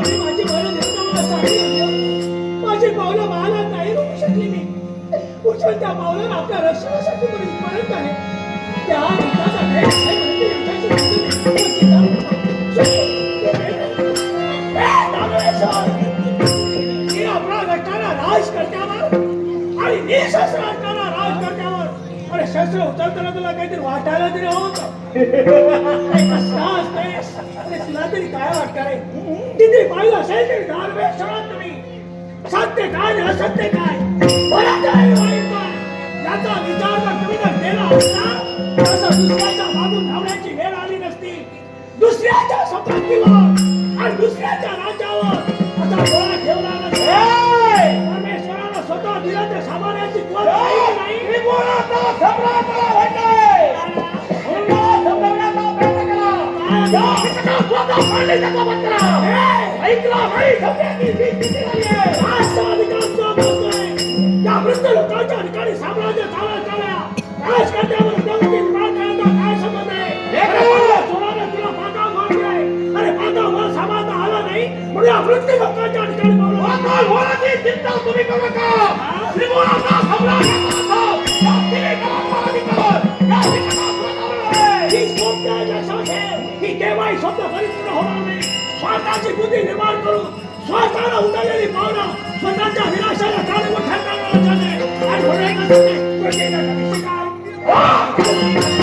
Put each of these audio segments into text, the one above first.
तुम्ही माझी पावलं नेमकं मला साडी होती. माझी पावलं मला नाही रोखू शकली मी उचलत्या पावलं आपल्या रक्षणासाठी तुम्ही परत आले त्या तुला काहीतरी वाटायला तरी हवं तुला तरी काय वाटतं रे? किती पाहिलं असेल तरी दानवे सोडा तुम्ही. सत्य काय असत्य काय? याचा विचार जर तुम्ही जर केला असता तसं दुसऱ्याच्या मागून धावण्याची वेळ आली नसती. दुसऱ्याच्या संपत्तीवर आणि दुसऱ्याच्या राज्यावर असा डोळा ठेवला नसता. परमेश्वरानं स्वतः दिलं त्या सामान्याची नाही नाही त्या वृद्ध लोकांच्या ठिकाणी साम्राज्य चालत चालल्या राजकारण्यावर प्रगती निर्माण करण्याचा काय संबंध आहे अरे सोनाने तुला पाताळ मारलाय अरे पाताळ वर सांभाळता आला नाही म्हणून या वृद्ध लोकांच्या ठिकाणी ही स्वतःची बुद्धी निर्माण करून स्वतःला उतरलेली भावना स्वतःच्या विनाशाला कारणीभूत ठरणारा जाणे आणि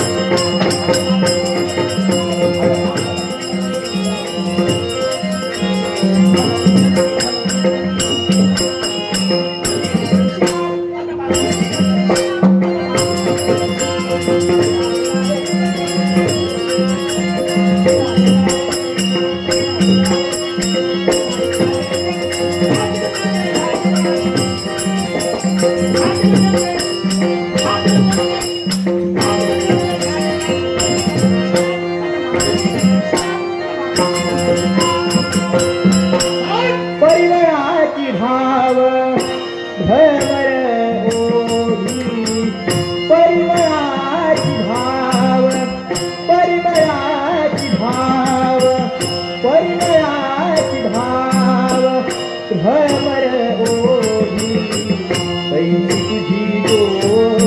বুঝি গো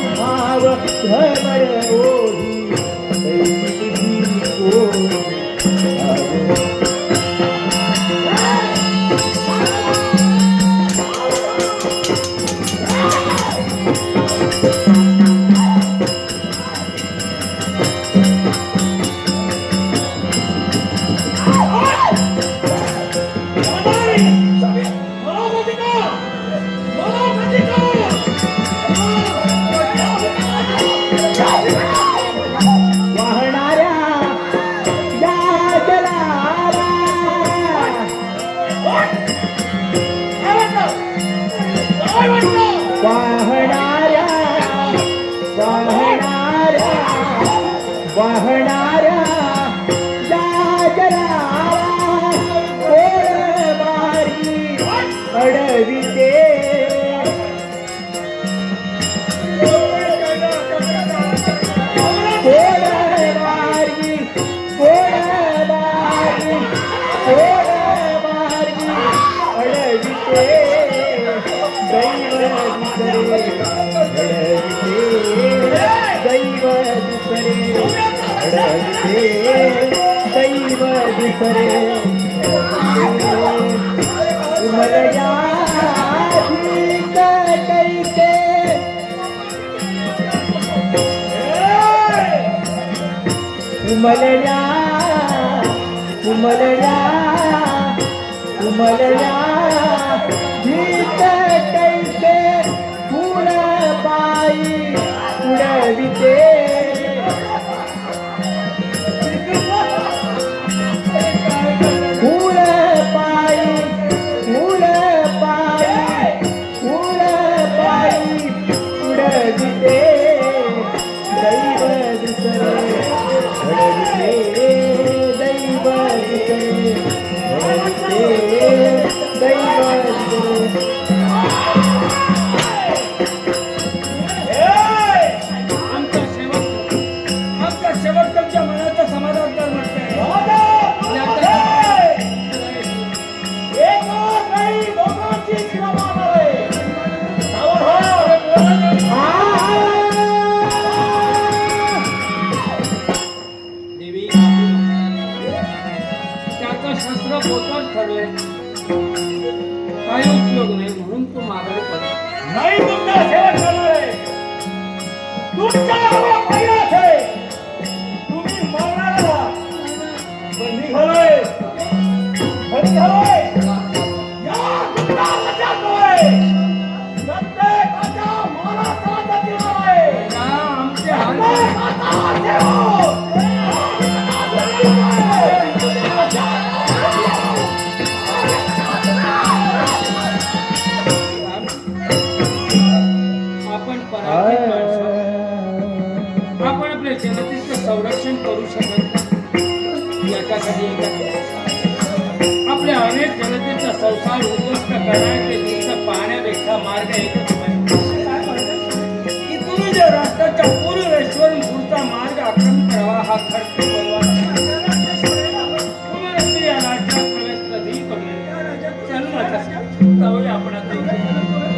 भाव घर ओढी. Và अडविते दैव दुसरे उमलया. उमलल्या उमलल्या उमलल्या घडविले दैव दुसरे घडविले दैव दुसरे घडविले दैव शस्त्र पोतच ठरले. काय उपयोग नाही म्हणून तू माघारी पडला. नाही तुमच्या सेवा करणार आहे तुमच्या आपण आपल्या जनतेचं संरक्षण करू शकत नाही. याच्यासाठी आपल्या अनेक जनतेचा संसार उद्ध्वस्त करण्याचे दृश्य पाहण्यापेक्षा मार्ग एकच आहे. काय की तुम्ही जर राष्ट्राच्या पूर्वेश्वर पुढचा मार्ग आक्रमण करावा हा खर्च